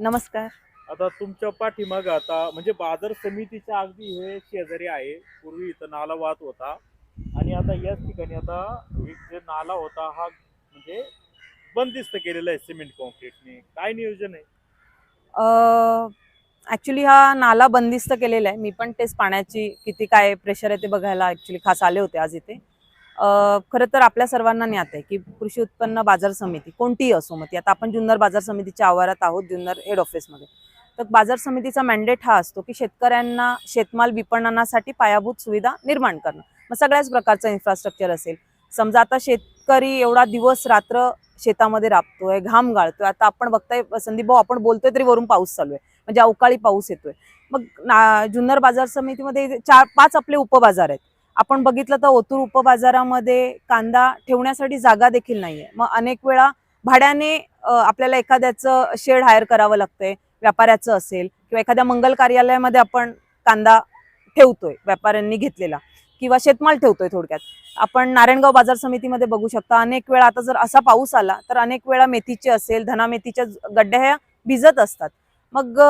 नमस्कार. आता तुमच्या पाठीमाग आता म्हणजे बाजार समितीच्या अगदी हे शेजारी आहे. पूर्वी इथं नाला वाहत होता. आणि आता याच ठिकाणी आता एक जे नाला होता हा म्हणजे बंदिस्त केलेला आहे सिमेंट कॉन्क्रीटने. काय नियोजन आहे? ॲक्च्युली हा नाला बंदिस्त केलेला आहे. मी पण तेच पाण्याची किती काय प्रेशर आहे ते बघायला ॲक्च्युली खास आले होते आज इथे. खरं तर आपल्या सर्वांना ज्ञात आहे की कृषी उत्पन्न बाजार समिती कोणतीही असो मग ती. आता आपण जुन्नर बाजार समितीच्या आवारात आहोत जुन्नर हेड ऑफिसमध्ये तर बाजार समितीचा मॅन्डेट हा असतो की शेतकऱ्यांना शेतमाल विपणनासाठी पायाभूत सुविधा निर्माण करणं. मग सगळ्याच प्रकारचं इन्फ्रास्ट्रक्चर असेल. समजा आता शेतकरी एवढा दिवस रात्र शेतामध्ये राबतोय घाम गाळतोय. आता आपण बघताय संदीप भाऊ आपण बोलतोय तरी वरून पाऊस चालू आहे. म्हणजे अवकाळी पाऊस येतोय. मग जुन्नर बाजार समितीमध्ये चार पाच आपले उपबाजार आहेत. आपण बघितलं तर ओतूर उपबाजारामध्ये कांदा ठेवण्यासाठी जागा देखील नाहीये. मग अनेक वेळा भाड्याने आपल्याला एखाद्याचं शेड हायर करावं लागतंय व्यापाऱ्याचं असेल किंवा एखाद्या मंगल कार्यालयामध्ये आपण कांदा ठेवतोय व्यापाऱ्यांनी घेतलेला किंवा शेतमाल ठेवतोय थोडक्यात. आपण नारायणगाव बाजार समितीमध्ये बघू शकता अनेक वेळा आता जर असा पाऊस आला तर अनेक वेळा मेथीचे असेल धना मेथीच्या गड्ड्या ह्या भिजत असतात. मग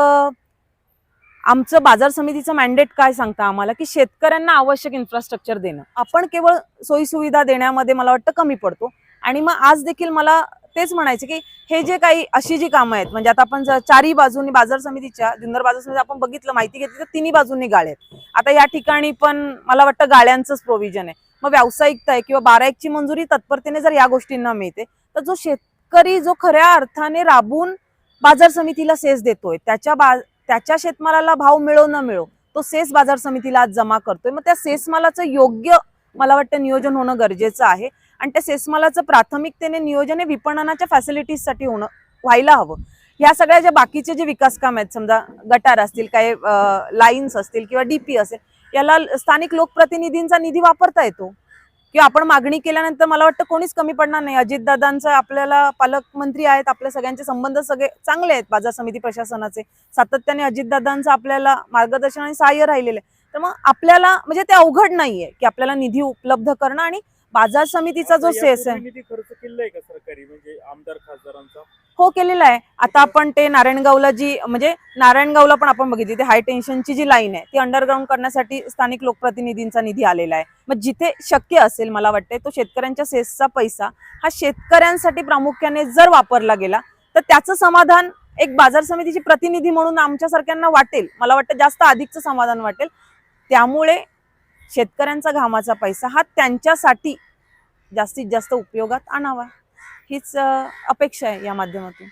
आमचं बाजार समितीचं मॅन्डेट काय सांगतं आम्हाला? की शेतकऱ्यांना आवश्यक इन्फ्रास्ट्रक्चर देणं. आपण केवळ सोयीसुविधा देण्यामध्ये मला वाटतं कमी पडतो. आणि मग आज देखील मला तेच म्हणायचे की हे जे काही अशी जी कामं आहेत म्हणजे आता आपण जर चारही बाजूनी बाजार समितीच्या जुन्नर बाजार समिती आपण बघितलं माहिती घेतली तर तिन्ही बाजूंनी गाळे आहेत. आता या ठिकाणी पण मला वाटतं गाळ्यांचंच प्रोव्हिजन आहे. मग व्यावसायिकता आहे किंवा बारा एकची मंजुरी तत्परतेने जर या गोष्टींना मिळते तर जो शेतकरी जो खऱ्या अर्थाने राबून बाजार समितीला सेस देतोय त्याच्या बा त्याच्या शेतमालाला भाव मिळो न मिळो तो सेस बाजार समितीला आज जमा करतोय. मग त्या सेसमालाचं योग्य मला वाटतं नियोजन होणं गरजेचं आहे आणि त्या सेसमालाचं प्राथमिकतेने नियोजन हे विपणनाच्या फॅसिलिटीजसाठी होणं व्हायला हवं. ह्या सगळ्या ज्या बाकीचे जे विकास काम आहेत समजा गटार असतील काही लाईन्स असतील किंवा डीपी असेल याला स्थानिक लोकप्रतिनिधींचा निधी वापरता येतो. किंवा आपण मागणी केल्यानंतर मला वाटतं कोणीच कमी पडणार नाही. अजितदादांचं आपल्याला पालकमंत्री आहेत आपल्या सगळ्यांचे संबंध सगळे चांगले आहेत बाजार समिती प्रशासनाचे. सातत्याने अजितदादांचं आपल्याला मार्गदर्शन आणि सहाय्य राहिलेलं आहे. तर मग आपल्याला म्हणजे ते अवघड नाहीये की आपल्याला निधी उपलब्ध करणं आणि बाजार समितीचा जो सेस आहे. म्हणजे आमदार खासदारांचा? हो केलेला आहे. आता आपण ते नारायणगावला जी म्हणजे नारायणगावला पण आपण बघितली. ते हाय टेन्शनची जी लाईन आहे ती अंडरग्राऊंड करण्यासाठी स्थानिक लोकप्रतिनिधींचा निधी आलेला आहे. मग जिथे शक्य असेल मला वाटते तो शेतकऱ्यांच्या सेसचा पैसा हा शेतकऱ्यांसाठी प्रामुख्याने जर वापरला गेला तर त्याचं समाधान एक बाजार समितीची प्रतिनिधी म्हणून आमच्यासारख्यांना वाटेल. मला वाटतं जास्त अधिकचं समाधान वाटेल. त्यामुळे शेतकऱ्यांचा घामाचा पैसा हा त्यांच्यासाठी जास्तीत जास्त उपयोगात आणावा. हीच अपेक्षा आहे या माध्यमातून.